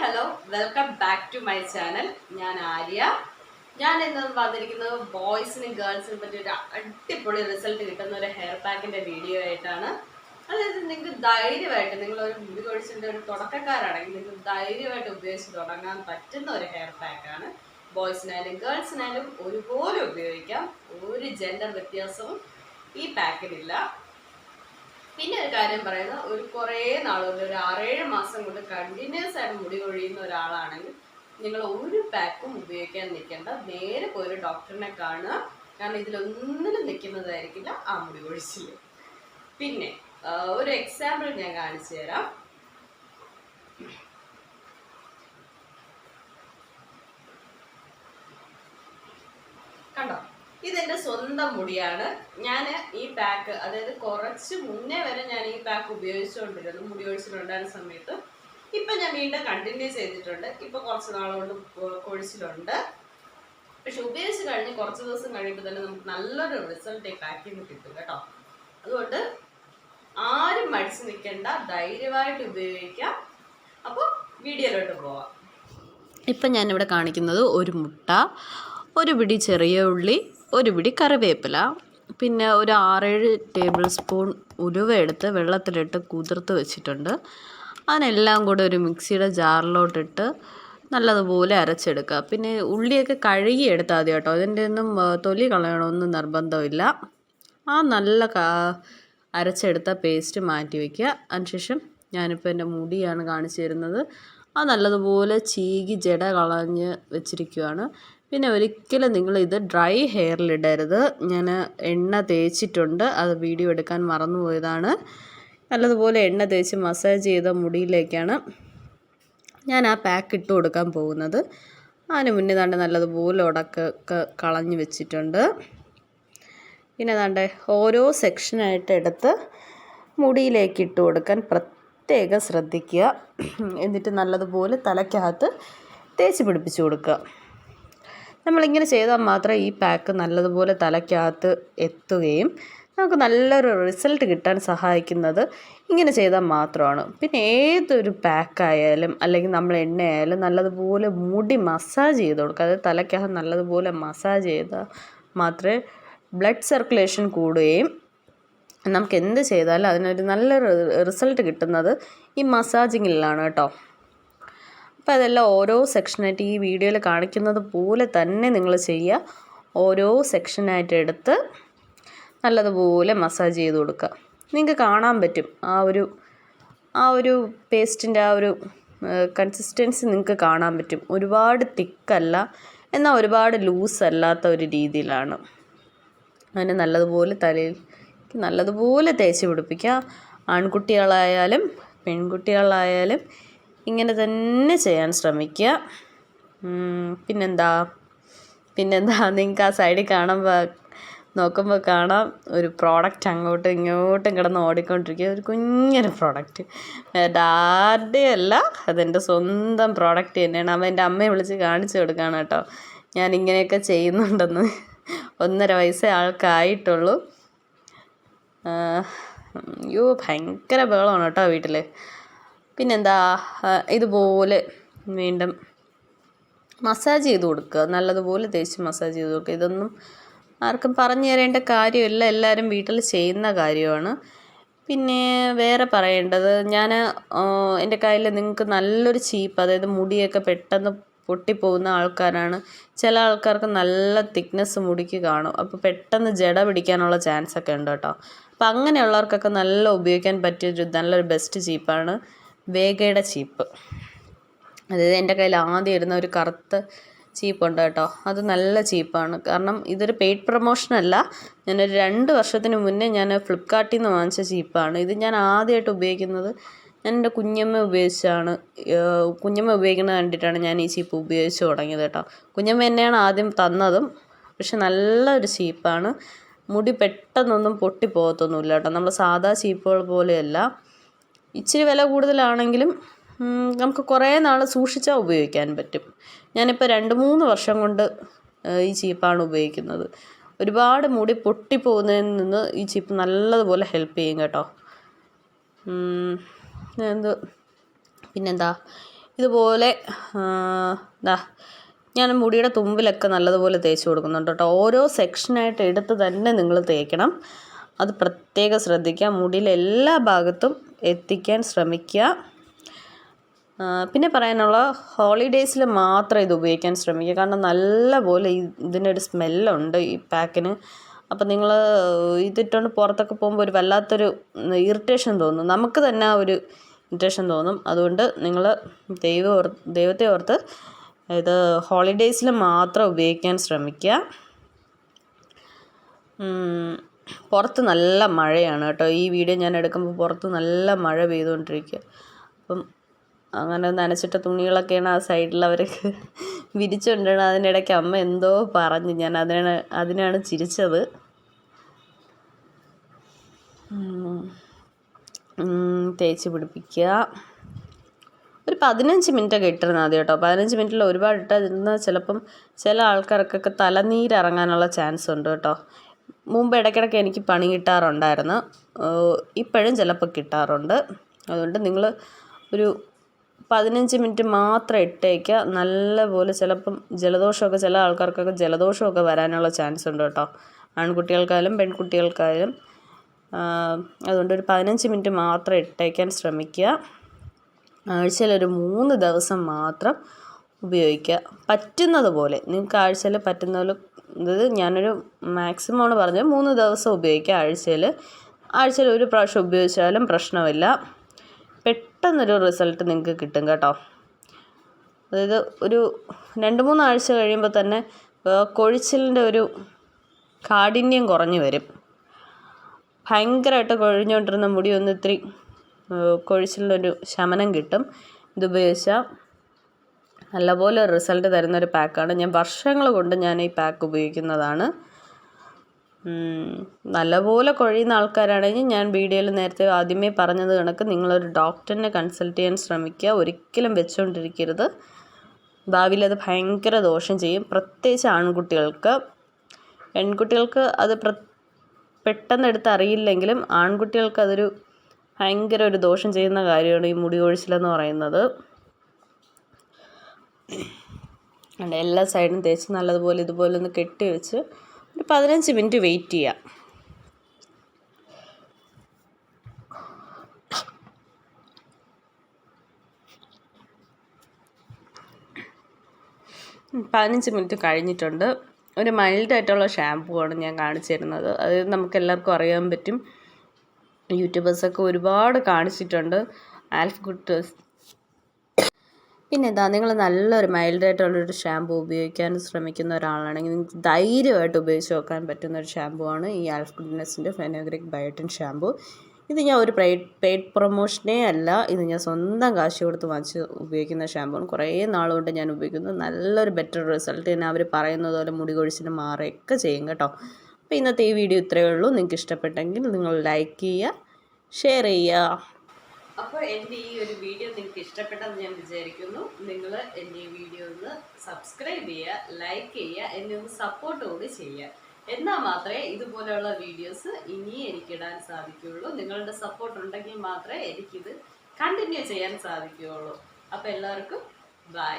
Hello welcome back to my channel ഞാൻ ആര്യ. ഞാൻ ഇന്ന് വന്നിരിക്കുന്നത് ബോയ്സിനും ഗേൾസിനും പറ്റിയ ഒരു അടിപൊളി റിസൾട്ട് കിട്ടുന്ന ഒരു ഹെയർ പാക്കിന്റെ വീഡിയോ ആയിട്ടാണ്. അതായത് നിങ്ങൾക്ക് ധൈര്യമായിട്ട് നിങ്ങൾ ഒരു മുടി കൊഴിച്ചിന്റെ ഒരു തുടക്കക്കാരാണെങ്കിൽ നിങ്ങൾക്ക് ധൈര്യമായിട്ട് ഉപയോഗിച്ച് തുടങ്ങാൻ പറ്റുന്ന ഒരു ഹെയർ പാക്കാണ് ബോയ്സിനായാലും ഗേൾസിനായാലും ഒരുപോലെ ഉപയോഗിക്കാം. ഒരു ജെൻഡർ വ്യത്യാസവും ഈ പാക്കിലില്ല പിന്നെ ഒരു കാര്യം പറയുന്നത് ഒരു കുറേ നാളുകൊണ്ട് ഒരു ആറേഴ് മാസം കൊണ്ട് കണ്ടിന്യൂസ് ആയിട്ട് മുടി കൊഴിയുന്ന ഒരാളാണെങ്കിൽ നിങ്ങൾ ഒരു പാക്കും ഉപയോഗിക്കാൻ നിൽക്കേണ്ട. നേരെ പോയി ഒരു ഡോക്ടറിനെ കാണുക. കാരണം ഇതിലൊന്നിലും നിൽക്കുന്നതായിരിക്കില്ല ആ മുടി കൊഴിച്ചിൽ പിന്നെ ഒരു എക്സാമ്പിൾ ഞാൻ കാണിച്ചു തരാം. ഇതെന്റെ സ്വന്തം മുടിയാണ്. ഞാൻ ഈ പാക്ക് അതായത് കുറച്ച് മുന്നേ വരെ ഞാൻ ഈ പാക്ക് ഉപയോഗിച്ചുകൊണ്ടിരുന്നു മുടി ഒഴിച്ചിലുണ്ടായിരുന്ന സമയത്ത്. ഇപ്പൊ ഞാൻ വീണ്ടും കണ്ടിന്യൂ ചെയ്തിട്ടുണ്ട്. ഇപ്പൊ കുറച്ച് നാളുകൊണ്ട് കൊഴിച്ചിലുണ്ട്. പക്ഷെ ഉപയോഗിച്ച് കഴിഞ്ഞ് കുറച്ച് ദിവസം കഴിയുമ്പോൾ തന്നെ നമുക്ക് നല്ലൊരു റിസൾട്ട് ഈ പാക്കിൽ നിന്ന് കിട്ടും കേട്ടോ. അതുകൊണ്ട് ആരും മടിച്ചു നിൽക്കേണ്ട ധൈര്യമായിട്ട് ഉപയോഗിക്കാം. അപ്പോൾ വീഡിയോയിലോട്ട് പോവാം. ഇപ്പം ഞാനിവിടെ കാണിക്കുന്നത് ഒരു മുട്ട ഒരു പിടി ചെറിയ ഉള്ളി ഒരു പിടി കറിവേപ്പില പിന്നെ ഒരു ആറേഴ് ടേബിൾ സ്പൂൺ ഉലുവ എടുത്ത് വെള്ളത്തിലിട്ട് കുതിർത്ത് വെച്ചിട്ടുണ്ട്. അതിനെല്ലാം കൂടെ ഒരു മിക്സിയുടെ ജാറിലോട്ടിട്ട് നല്ലതുപോലെ അരച്ചെടുക്കുക. പിന്നെ ഉള്ളിയൊക്കെ കഴുകി എടുത്താൽ മതി കേട്ടോ. അതിന്റെ ഒന്നും തൊലി കളയണമൊന്നും നിർബന്ധമില്ല. ആ നല്ല അരച്ചെടുത്ത പേസ്റ്റ് മാറ്റി വയ്ക്കുക അതിനുശേഷം ഞാനിപ്പോൾ എന്റെ മുടിയാണ് കാണിച്ചു തരുന്നത്. അത് നല്ലതുപോലെ ചീകി ജട കളഞ്ഞ് വെച്ചിരിക്കുകയാണ് പിന്നെ ഒരിക്കലും ഇത് ഡ്രൈ ഹെയറിലിടരുത് ഞാൻ എണ്ണ തേച്ചിട്ടുണ്ട്. അത് വീഡിയോ എടുക്കാൻ മറന്നുപോയതാണ്. നല്ലതുപോലെ എണ്ണ തേച്ച് മസാജ് ചെയ്ത മുടിയിലേക്കാണ് ഞാൻ ആ പാക്ക് ഇട്ട് കൊടുക്കാൻ പോകുന്നത്. അതിന് മുന്നേ താണ്ട് നല്ലതുപോലെ ഉടക്കൊക്കെ കളഞ്ഞു വെച്ചിട്ടുണ്ട്. പിന്നെ താണ്ട് ഓരോ സെക്ഷനായിട്ട് എടുത്ത് മുടിയിലേക്ക് ഇട്ട് കൊടുക്കാൻ പ്രത്യേകം ശ്രദ്ധിക്കുക. എന്നിട്ട് നല്ലതുപോലെ തലയ്ക്കകത്ത് തേച്ച് പിടിപ്പിച്ച് കൊടുക്കുക. നമ്മളിങ്ങനെ ചെയ്താൽ മാത്രമേ ഈ പാക്ക് നല്ലതുപോലെ തലയ്ക്കകത്ത് എത്തുകയും നമുക്ക് നല്ലൊരു റിസൾട്ട് കിട്ടാൻ സഹായിക്കുന്നത് ഇങ്ങനെ ചെയ്താൽ മാത്രമാണ്. പിന്നെ ഏതൊരു പാക്കായാലും അല്ലെങ്കിൽ നമ്മൾ എണ്ണയായാലും നല്ലതുപോലെ മുടി മസാജ് ചെയ്ത് കൊടുക്കുക. അതായത് തലയ്ക്കകം നല്ലതുപോലെ മസാജ് ചെയ്താൽ മാത്രമേ ബ്ലഡ് സർക്കുലേഷൻ കൂടുകയും നമുക്ക് എന്ത് ചെയ്താലും അതിനൊരു നല്ലൊരു റിസൾട്ട് കിട്ടുന്നത് ഈ മസാജിങ്ങിലാണ് കേട്ടോ. അപ്പോൾ അതെല്ലാം ഓരോ സെക്ഷനായിട്ട് ഈ വീഡിയോയിൽ കാണിക്കുന്നത് പോലെ തന്നെ നിങ്ങൾ ചെയ്യുക. ഓരോ സെക്ഷനായിട്ട് എടുത്ത് നല്ലതുപോലെ മസാജ് ചെയ്ത് കൊടുക്കുക. നിങ്ങൾക്ക് കാണാൻ പറ്റും. ആ ഒരു ആ ഒരു പേസ്റ്റിന്റെ ആ ഒരു കൺസിസ്റ്റൻസി നിങ്ങൾക്ക് കാണാൻ പറ്റും. ഒരുപാട് തിക്കല്ല എന്നാൽ ഒരുപാട് ലൂസ് അല്ലാത്ത ഒരു രീതിയിലാണ്. അങ്ങനെ നല്ലതുപോലെ തലയിൽ നല്ലതുപോലെ തേച്ച് പിടിപ്പിക്കുക. ആൺകുട്ടികളായാലും പെൺകുട്ടികളായാലും ഇങ്ങനെ തന്നെ ചെയ്യാൻ ശ്രമിക്കുക. പിന്നെന്താ? പിന്നെന്താ? നിങ്ങൾക്ക് ആ സൈഡിൽ കാണുമ്പോൾ നോക്കുമ്പോൾ കാണാം. ഒരു പ്രോഡക്റ്റ് അങ്ങോട്ടും ഇങ്ങോട്ടും കിടന്ന് ഓടിക്കൊണ്ടിരിക്കുക. ഒരു കുഞ്ഞൊരു പ്രോഡക്റ്റ് എന്റെ ആരുടെയും അല്ല അതെന്റെ സ്വന്തം പ്രോഡക്റ്റ് തന്നെയാണ്. അവൻ എന്റെ അമ്മയെ വിളിച്ച് കാണിച്ചു കൊടുക്കുകയാണ് കേട്ടോ. ഞാൻ ഇങ്ങനെയൊക്കെ ചെയ്യുന്നുണ്ടെന്ന്. ഒന്നര വയസ്സേ ആൾക്കായിട്ടുള്ളൂ. അയ്യോ ഭയങ്കര ബഹളമാണ് കേട്ടോ വീട്ടിൽ പിന്നെന്താ ഇതുപോലെ വീണ്ടും മസാജ് ചെയ്ത് കൊടുക്കുക. നല്ലതുപോലെ തേച്ച് മസാജ് ചെയ്ത് കൊടുക്കുക. ഇതൊന്നും ആർക്കും പറഞ്ഞു തരേണ്ട കാര്യമില്ല. എല്ലാവരും വീട്ടിൽ ചെയ്യുന്ന കാര്യമാണ്. പിന്നെ വേറെ പറയേണ്ടത് ഞാൻ എന്റെ കയ്യിൽ നിങ്ങൾക്ക് നല്ലൊരു ചീപ്പ് അതായത് മുടിയൊക്കെ പെട്ടെന്ന് പൊട്ടിപ്പോകുന്ന ആൾക്കാരാണ്. ചില ആൾക്കാർക്ക് നല്ല തിക്നെസ് മുടിക്ക് കാണും. അപ്പോൾ പെട്ടെന്ന് ജട പിടിക്കാനുള്ള ചാൻസ് ഒക്കെ ഉണ്ട് കേട്ടോ. അപ്പോൾ അങ്ങനെയുള്ളവർക്കൊക്കെ നല്ല ഉപയോഗിക്കാൻ പറ്റിയൊരു നല്ലൊരു ബെസ്റ്റ് ചീപ്പാണ്. വേഗയുടെ ചീപ്പ്. അതായത് എന്റെ കയ്യിൽ ആദ്യം ഇരുന്ന ഒരു കറുത്ത ചീപ്പുണ്ട് കേട്ടോ. അത് നല്ല ചീപ്പാണ്. കാരണം ഇതൊരു പെയ്ഡ് പ്രൊമോഷനല്ല ഞാനൊരു രണ്ട് വർഷത്തിന് മുന്നേ ഞാൻ ഫ്ലിപ്കാർട്ടിൽ നിന്ന് വാങ്ങിച്ച ചീപ്പാണ്. ഇത് ഞാൻ ആദ്യമായിട്ട് ഉപയോഗിക്കുന്നത് ഞാൻ എന്റെ കുഞ്ഞമ്മ ഉപയോഗിച്ചാണ്. കുഞ്ഞമ്മ ഉപയോഗിക്കുന്നത് കണ്ടിട്ടാണ് ഞാൻ ഈ ചീപ്പ് ഉപയോഗിച്ച് തുടങ്ങിയത് കേട്ടോ. കുഞ്ഞമ്മ എന്നെയാണ് ആദ്യം തന്നതും. പക്ഷെ നല്ലൊരു ചീപ്പാണ്. മുടി പെട്ടെന്നൊന്നും പൊട്ടിപ്പോകത്തൊന്നുമില്ല കേട്ടോ. നമ്മൾ സാധാ ചീപ്പുകൾ പോലെയല്ല. ഇച്ചിരി വില കൂടുതലാണെങ്കിലും നമുക്ക് കുറേ നാൾ സൂക്ഷിച്ചാൽ ഉപയോഗിക്കാൻ പറ്റും. ഞാനിപ്പോൾ രണ്ട് മൂന്ന് വർഷം കൊണ്ട് ഈ ചീപ്പാണ് ഉപയോഗിക്കുന്നത്. ഒരുപാട് മുടി പൊട്ടിപ്പോകുന്നതിൽ നിന്ന് ഈ ചീപ്പ് നല്ലതുപോലെ ഹെൽപ്പ് ചെയ്യും കേട്ടോ. എന്ത് പിന്നെന്താ? ഇതുപോലെ എന്താ ഞാൻ മുടിയുടെ തുമ്പിലൊക്കെ നല്ലതുപോലെ തേച്ച് കൊടുക്കുന്നുണ്ട് കേട്ടോ. ഓരോ സെക്ഷനായിട്ട് എടുത്ത് തന്നെ നിങ്ങൾ തേക്കണം. അത് പ്രത്യേകം ശ്രദ്ധിക്കുക. മുടിയിലെ എല്ലാ ഭാഗത്തും എത്തിക്കാൻ ശ്രമിക്കുക. പിന്നെ പറയാനുള്ള ഹോളിഡേയ്സിൽ മാത്രം ഇത് ഉപയോഗിക്കാൻ ശ്രമിക്കുക. കാരണം നല്ലപോലെ ഇതിനൊരു സ്മെല്ലുണ്ട് ഈ പാക്കിന്. അപ്പം നിങ്ങൾ ഇതിട്ടുകൊണ്ട് പുറത്തൊക്കെ പോകുമ്പോൾ ഒരു വല്ലാത്തൊരു ഇറിറ്റേഷൻ തോന്നും. നമുക്ക് തന്നെ ഒരു ഇറിറ്റേഷൻ തോന്നും. അതുകൊണ്ട് നിങ്ങൾ ദൈവം ഓർ ദൈവത്തെ ഓർത്ത് ഇത് ഹോളിഡേയ്സിൽ മാത്രം ഉപയോഗിക്കാൻ ശ്രമിക്കുക. പുറത്ത് നല്ല മഴയാണ് കേട്ടോ. ഈ വീഡിയോ ഞാൻ എടുക്കുമ്പോൾ പുറത്ത് നല്ല മഴ പെയ്തുകൊണ്ടിരിക്കുക. അപ്പം അങ്ങനെ നനച്ചിട്ട തുണികളൊക്കെയാണ് ആ സൈഡിൽ അവർക്ക് വിരിച്ചുകൊണ്ടിരുന്നത്. അതിനിടയ്ക്ക് അമ്മ എന്തോ പറഞ്ഞു. ഞാൻ അതിനാണ് അതിനാണ് ചിരിച്ചത്. തേച്ച് പിടിപ്പിക്കുക. ഒരു പതിനഞ്ച് മിനിറ്റൊക്കെ ഇട്ടിരുന്നാൽ മതി കേട്ടോ. പതിനഞ്ച് മിനിറ്റിൽ ഒരുപാട് ഇട്ടിരുന്നാൽ ചിലപ്പം ചില ആൾക്കാർക്കൊക്കെ തലനീരിറങ്ങാനുള്ള ചാൻസ് ഉണ്ട് കേട്ടോ. മുമ്പ് ഇടയ്ക്കിടയ്ക്ക് എനിക്ക് പണി കിട്ടാറുണ്ടായിരുന്നു. ഇപ്പോഴും ചിലപ്പോൾ കിട്ടാറുണ്ട്. അതുകൊണ്ട് നിങ്ങൾ ഒരു പതിനഞ്ച് മിനിറ്റ് മാത്രം ഇട്ടേക്കുക നല്ലപോലെ ചിലപ്പം ജലദോഷമൊക്കെ ചില ആൾക്കാർക്കൊക്കെ ജലദോഷമൊക്കെ വരാനുള്ള ചാൻസ് ഉണ്ട് കേട്ടോ. ആൺകുട്ടികൾക്കായാലും പെൺകുട്ടികൾക്കായാലും. അതുകൊണ്ട് ഒരു പതിനഞ്ച് മിനിറ്റ് മാത്രം ഇട്ടേക്കാൻ ശ്രമിക്കുക. ആഴ്ചയിൽ ഒരു മൂന്ന് ദിവസം മാത്രം ഉപയോഗിക്കുക. പറ്റുന്നത് പോലെ നിങ്ങൾക്ക് ആഴ്ചയിൽ പറ്റുന്ന പോലെ ഇത് ഞാനൊരു മാക്സിമം ആണ് പറഞ്ഞത് മൂന്ന് ദിവസം ഉപയോഗിക്കുക ആഴ്ചയിൽ. ആഴ്ചയിൽ ഒരു പ്രാവശ്യം ഉപയോഗിച്ചാലും പ്രശ്നമില്ല. പെട്ടെന്നൊരു റിസൾട്ട് നിങ്ങൾക്ക് കിട്ടും കേട്ടോ. അതായത് ഒരു രണ്ട് മൂന്ന് ആഴ്ച കഴിയുമ്പോൾ തന്നെ കൊഴിച്ചിലിന്റെ ഒരു കാഠിന്യം കുറഞ്ഞു വരും. ഭയങ്കരമായിട്ട് കൊഴിഞ്ഞുകൊണ്ടിരുന്ന മുടി ഒന്ന് ഇത്തിരി കൊഴിച്ചിലിനൊരു ശമനം കിട്ടും. ഇത് ഉപയോഗിച്ചാൽ നല്ലപോലെ റിസൾട്ട് തരുന്ന ഒരു പാക്കാണ്. ഞാൻ വർഷങ്ങൾ കൊണ്ട് ഞാൻ ഈ പാക്ക് ഉപയോഗിക്കുന്നതാണ്. നല്ലപോലെ കൊഴിയുന്ന ആൾക്കാരാണെങ്കിൽ ഞാൻ വീഡിയോയിൽ നേരത്തെ ആദ്യമേ പറഞ്ഞത് കണക്ക് നിങ്ങളൊരു ഡോക്ടറിനെ കൺസൾട്ട് ചെയ്യാൻ ശ്രമിക്കുക. ഒരിക്കലും വെച്ചുകൊണ്ടിരിക്കരുത് ഭാവിയിൽ അത് ഭയങ്കര ദോഷം ചെയ്യും. പ്രത്യേകിച്ച് ആൺകുട്ടികൾക്ക്. പെൺകുട്ടികൾക്ക് അത് പ്ര പെട്ടെന്ന് എടുത്ത് അറിയില്ലെങ്കിലും ആൺകുട്ടികൾക്ക് അതൊരു ഭയങ്കര ഒരു ദോഷം ചെയ്യുന്ന കാര്യമാണ് ഈ മുടി കൊഴിച്ചിലെന്ന് പറയുന്നത്. ഉണ്ട് എല്ലാ സൈഡും തേച്ച് നല്ലതുപോലെ ഇതുപോലെ ഒന്ന് കെട്ടി വെച്ച് ഒരു പതിനഞ്ച് മിനിറ്റ് വെയിറ്റ് ചെയ്യാം. പതിനഞ്ച് മിനിറ്റ് കഴിഞ്ഞിട്ടുണ്ട്. ഒരു മൈൽഡായിട്ടുള്ള ഷാമ്പൂ ആണ് ഞാൻ കാണിച്ചു തരുന്നത്. അത് നമുക്ക് എല്ലാവർക്കും അറിയാൻ പറ്റും. യൂട്യൂബേഴ്സൊക്കെ ഒരുപാട് കാണിച്ചിട്ടുണ്ട്. ആൽഫ് ഗുഡ് പിന്നെ എന്താ നിങ്ങൾ നല്ലൊരു മൈൽഡായിട്ടുള്ളൊരു ഷാമ്പൂ ഉപയോഗിക്കാൻ ശ്രമിക്കുന്ന ഒരാളാണെങ്കിൽ നിങ്ങൾക്ക് ധൈര്യമായിട്ട് ഉപയോഗിച്ച് നോക്കാൻ പറ്റുന്ന ഒരു ഷാമ്പൂ ആണ് ഈ ആൽഫ് ഗുഡ്നെസ്സിന്റെ ഫെനോഗ്രിക് ബയോട്ടിൻ ഷാമ്പൂ ഇത് ഞാൻ ഒരു പെയ്ഡ് പെയ്ഡ് പ്രൊമോഷനേ അല്ല ഇത് ഞാൻ സ്വന്തം കാശ് കൊടുത്ത് വാങ്ങിച്ച് ഉപയോഗിക്കുന്ന ഷാമ്പൂണ് കുറേ നാളുകൊണ്ട് ഞാൻ ഉപയോഗിക്കുന്നു. നല്ലൊരു ബെറ്റർ റിസൾട്ട് തന്നെ അവർ പറയുന്നത് പോലെ മുടി കൊഴിച്ചിന് മാറുകയൊക്കെ ചെയ്യും കേട്ടോ. അപ്പോൾ ഇന്നത്തെ ഈ വീഡിയോ ഇത്രയേ ഉള്ളൂ. നിങ്ങൾക്ക് ഇഷ്ടപ്പെട്ടെങ്കിൽ നിങ്ങൾ ലൈക്ക് ചെയ്യുക ഷെയർ ചെയ്യുക. അപ്പോൾ എന്റെ ഈ ഒരു വീഡിയോ നിങ്ങൾക്ക് ഇഷ്ടപ്പെട്ടെന്ന് ഞാൻ വിചാരിക്കുന്നു. നിങ്ങൾ എന്റെ ഈ വീഡിയോ ഒന്ന് സബ്സ്ക്രൈബ് ചെയ്യുക ലൈക്ക് ചെയ്യുക എന്നെ ഒന്ന് സപ്പോർട്ട് കൂടി ചെയ്യുക. എന്നാൽ മാത്രമേ ഇതുപോലെയുള്ള വീഡിയോസ് ഇനി എനിക്കിടാൻ സാധിക്കുകയുള്ളൂ. നിങ്ങളുടെ സപ്പോർട്ട് ഉണ്ടെങ്കിൽ മാത്രമേ എനിക്കിത് കണ്ടിന്യൂ ചെയ്യാൻ സാധിക്കുകയുള്ളൂ. അപ്പോൾ എല്ലാവർക്കും ബൈ